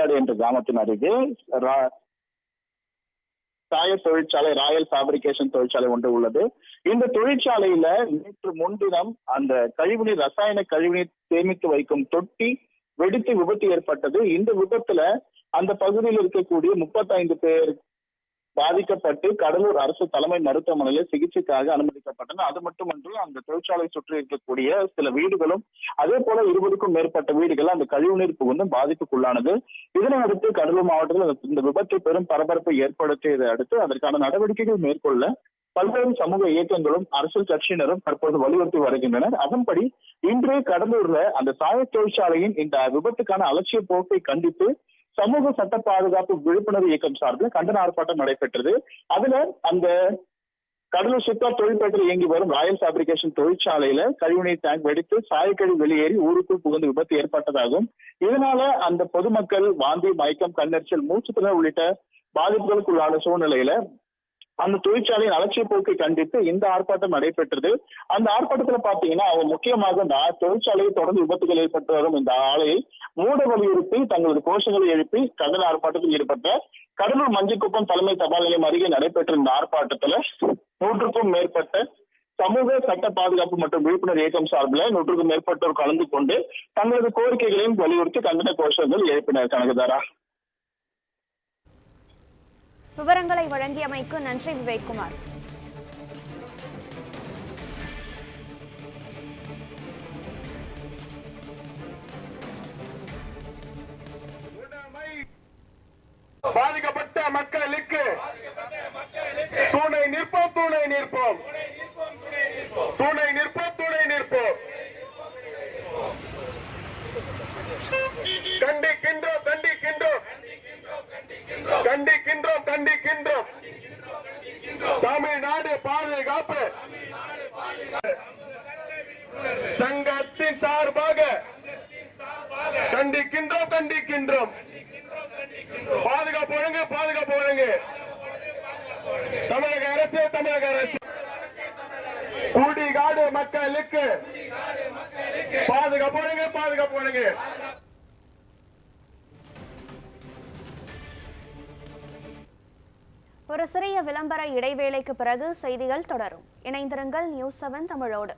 கள்ளிக்காடு என்ற கிராமத்தின் அருகே சாய தொழிற்சாலை ராயல் ஃபேப்ரிகேஷன் தொழிற்சாலை ஒன்று உள்ளது. இந்த தொழிற்சாலையில நேற்று முன்தினம் அந்த கழிவுநீர் ரசாயன கழிவுநீர் சேமித்து வைக்கும் தொட்டி வெடித்து விபத்து ஏற்பட்டது. இந்த விபத்துல அந்த பகுதியில் இருக்கக்கூடிய முப்பத்தைந்து பேர் பாதிக்கப்பட்டு கடலூர் அரசு தலைமை மருத்துவமனையில் சிகிச்சைக்காக அனுமதிக்கப்பட்டன. அது மட்டுமன்றி அந்த தொழிற்சாலை சுற்றி இருக்கக்கூடிய சில வீடுகளும் அதே போல இருபதுக்கும் மேற்பட்ட வீடுகள் அந்த கழிவுநீர் புகுந்து பாதிப்புக்குள்ளானது. இதனை அடுத்து கடலூர் மாவட்டத்தில் இந்த விபத்து பெரும் பரபரப்பை ஏற்படுத்தியதை அடுத்து அதற்கான நடவடிக்கைகள் மேற்கொள்ள பல்வேறு சமூக இயக்கங்களும் அரசியல் கட்சியினரும் தற்போது வலியுறுத்தி வருகின்றனர். அதன்படி இன்று கடலூர்ல அந்த சாய தொழிற்சாலையின் இந்த விபத்துக்கான அலட்சிய போக்கை கண்டித்து சமூக சட்ட பாதுகாப்பு விழிப்புணர்வு இயக்கம் சார்பில் கண்டன ஆர்ப்பாட்டம் நடைபெற்றது. அதுல அந்த கடலூர் சுத்தா தொழிற்பேட்டில் இயங்கி வரும் ராயல் ஃபேப்ரிகேஷன் தொழிற்சாலையில கழிவுநீர் டேங்க் வெடித்து சாயக்கழிவு வெளியேறி ஊருக்குள் புகுந்து விபத்து ஏற்பட்டதாகும். இதனால அந்த பொதுமக்கள் வாந்தி மயக்கம் கண்ணெரிச்சல் மூச்சுத்திணறல் உள்ளிட்ட பாதிப்புகளுக்குள்ளான சூழ்நிலையில அந்த தொழிற்சாலையின் அலட்சிய போக்கை கண்டித்து இந்த ஆர்ப்பாட்டம் நடைபெற்றது. அந்த ஆர்ப்பாட்டத்துல பாத்தீங்கன்னா அவங்க முக்கியமாக இந்த தொழிற்சாலையை தொடர்ந்து விபத்துகள் ஏற்பட்டு வரும் இந்த ஆலையை மூட வலியுறுத்தி தங்களது கோஷங்களை எழுப்பி கண்டன ஆர்ப்பாட்டத்தில் ஈடுபட்ட கடலூர் மஞ்சக்குப்பம் தலைமை தபால் நிலையம் அருகே நடைபெற்ற இந்த ஆர்ப்பாட்டத்துல நூற்றுக்கும் மேற்பட்ட சமூக சட்ட பாதுகாப்பு மற்றும் விழிப்புணர்வு இயக்கம் சார்பில் நூற்றுக்கும் மேற்பட்டோர் கலந்து கொண்டு தங்களது கோரிக்கைகளையும் வலியுறுத்தி கண்டன கோஷங்கள் எழுப்பினர் கனகதாரா. விவரங்களை வழங்கியமைக்கு நன்றி விவேக்குமார் பாதிக்கப்பட்ட மக்களுக்கு துணை நிற்போம் துணை நிற்போம் துணை நிற்போம் துணை நிற்போம் கண்டிக்கின்றோம் கண்டிக்கின்றோம் கண்டிக்கின்றோம் தமிழ்நாடு பாதுகாப்பு. சங்கத்தின் சார்பாக கண்டிக்கின்றோம் கண்டிக்கின்றோம். பாதுகாப்பு வழங்கு பாதுகாப்பு வழங்கு. தமிழக அரசு தமிழக அரசு. குடிகாடு மக்களுக்கு பாதுகாப்பு வழங்கு பாதுகாப்பு வழங்கு. ஒரு சிறிய விளம்பர இடைவேளைக்கு பிறகு செய்திகள் தொடரும். இணைந்திருங்கள் நியூஸ் செவன் தமிழோடு.